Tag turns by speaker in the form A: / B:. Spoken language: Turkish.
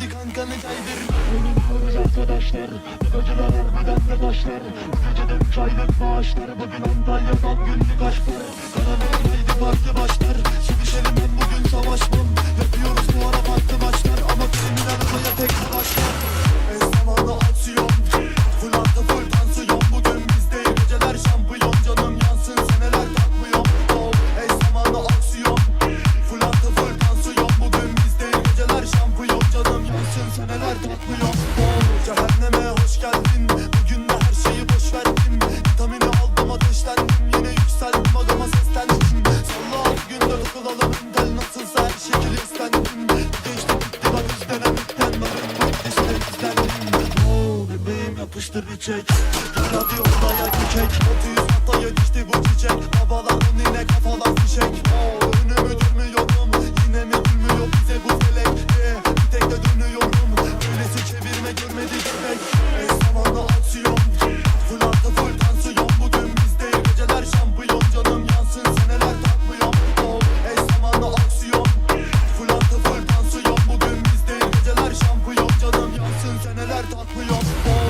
A: Hadi kankanı kaydır
B: Ölümsüz arkadaşlar Ödüle vermeden de taşlar Gecede üç aylık maaşlar Bugün Antalya'dan günlük aşklar.
A: Kanalı Akıllarımdan nasıl sen şekil istendim Geçti bitti bak üstlenemekten varım bak işte izlendim
B: Oo bebeğim yapıştır bir çek.
A: Radyo ayak bir çek 600 hatta yetişti bu çiçek. Babaların yine kafalı Kardan płynąc po